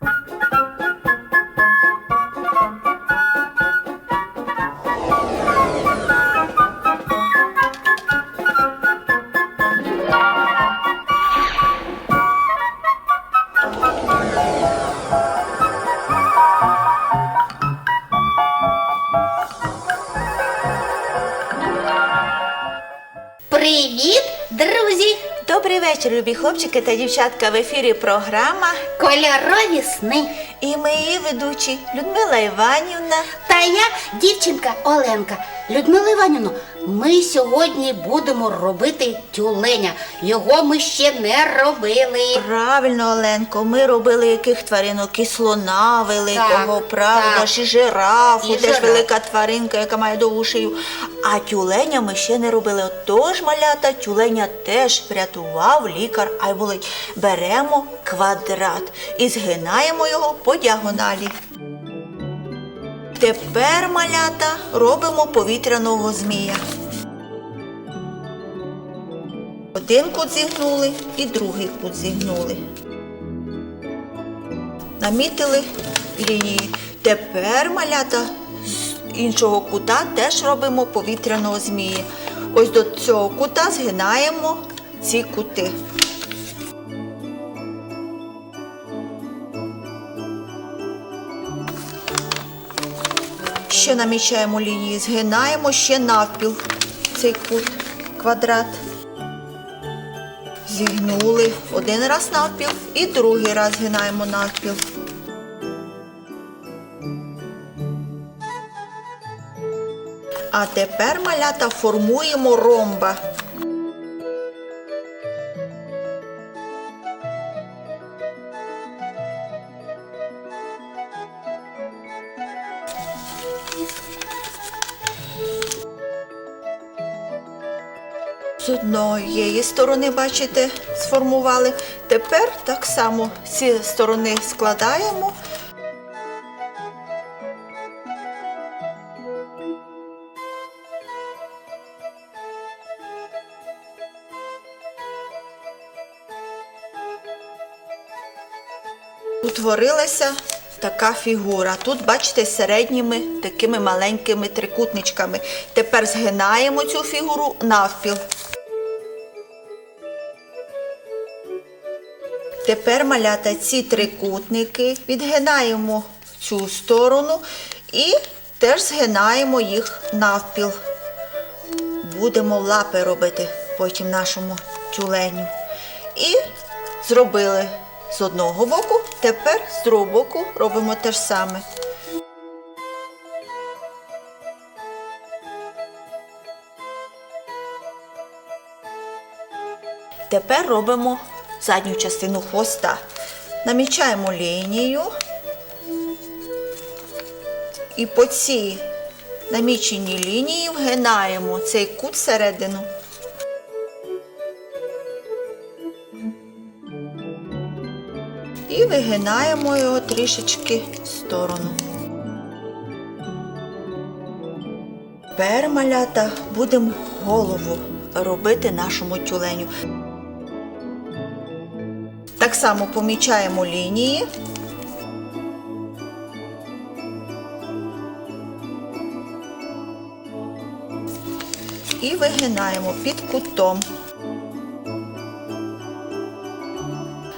Bye. Вечір, любі хлопчики та дівчатка. В ефірі програма. Кольорові сни. І ми її ведучі Людмила Іванівна. Та я дівчинка Оленка. Людмила Іванівна, ми сьогодні будемо робити тюленя. Його ми ще не робили. Правильно, Оленко, ми робили яких тваринок? І слона великого, Так, правда, так. ж і жирафу, І теж жираф. велика тваринка, яка має довгу шию. А тюленя ми ще не робили. Отож, малята, тюленя теж врятував лікар Айболить. Беремо квадрат і згинаємо його по діагоналі. Тепер, малята, робимо повітряного змія. Один кут зігнули і другий кут зігнули. Намітили лінії. Тепер, малята, з іншого кута теж робимо повітряного змія. Ось до цього кута згинаємо ці кути. Ще намічаємо лінії, згинаємо ще навпіл цей кут, квадрат. Зігнули один раз навпіл і другий раз гинаємо навпіл. А тепер малята формуємо ромба. З однієї сторони, бачите, сформували. Тепер так само ці сторони складаємо. Утворилася така фігура. Тут, бачите, середніми такими маленькими трикутничками. Тепер згинаємо цю фігуру навпіл. Тепер малята ці трикутники відгинаємо в цю сторону і теж згинаємо їх навпіл. Будемо лапи робити потім нашому тюленю. І зробили з одного боку, тепер з другого боку робимо те ж саме. Тепер робимо задню частину хвоста. Намічаємо лінію і по цій наміченій лінії вгинаємо цей кут всередину. І вигинаємо його трішечки в сторону. Тепер, малята, будемо голову робити нашому тюленю. Так само помічаємо лінії. І вигинаємо під кутом.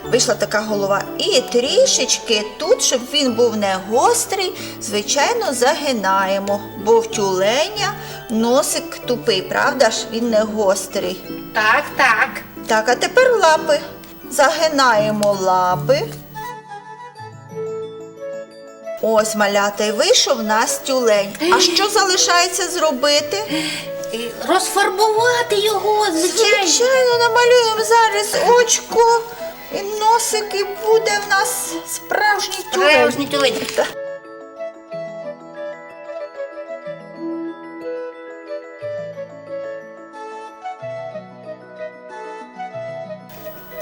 Вийшла така голова. І трішечки тут, щоб він був не гострий, звичайно, загинаємо, бо в тюленя носик тупий, правда ж? Він не гострий. Так, так. Так, а тепер лапи. Загинаємо лапи. Ось малята, і вийшов в нас тюлень. А що залишається зробити? Розфарбувати його, звичайно. Звичайно, намалюємо зараз очко і носик, і буде в нас справжній тюлень. Справжній тюлень.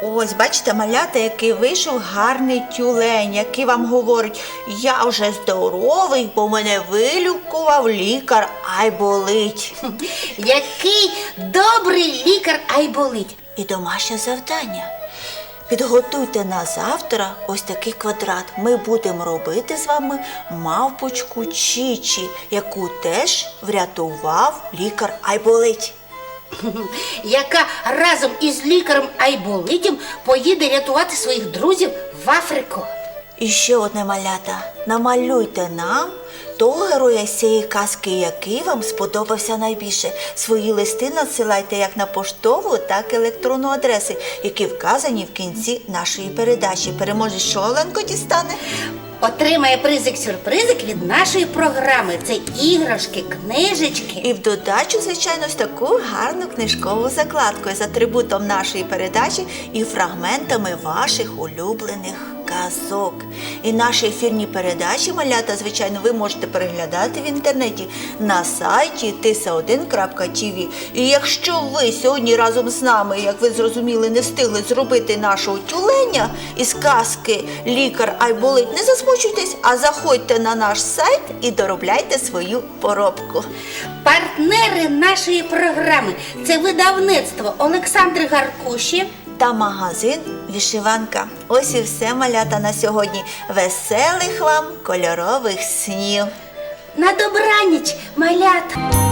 Ось, бачите, малята, який вийшов гарний тюлень, який вам говорить, я вже здоровий, бо мене вилікував лікар, ай болить. Який добрий лікар Айболить. І домашнє завдання. Підготуйте на завтра ось такий квадрат. Ми будемо робити з вами мавпочку Чічі, яку теж врятував лікар Айболить. яка разом із лікарем Айболитім поїде рятувати своїх друзів в Африку. І ще одне малята. Намалюйте нам того героя цієї казки, який вам сподобався найбільше. Свої листи надсилайте як на поштову, так і електронну адреси, які вказані в кінці нашої передачі. Переможе, що Оленко дістане? Отримає призик-сюрпризик від нашої програми. Це іграшки, книжечки. І в додачу, звичайно, ж таку гарну книжкову закладку з атрибутом нашої передачі і фрагментами ваших улюблених казок. І наші ефірні передачі, малята, звичайно, ви можете переглядати в інтернеті на сайті tisa1.tv. І якщо ви сьогодні разом з нами, як ви зрозуміли, не встигли зробити нашого тюленя із казки Лікар Айболит, не засмучуйтесь, а заходьте на наш сайт і доробляйте свою поробку. Партнери нашої програми це видавництво Олександри Гаркуші. Та магазин вишиванка. Ось і все малята на сьогодні. Веселих вам кольорових снів! На добраніч, малята!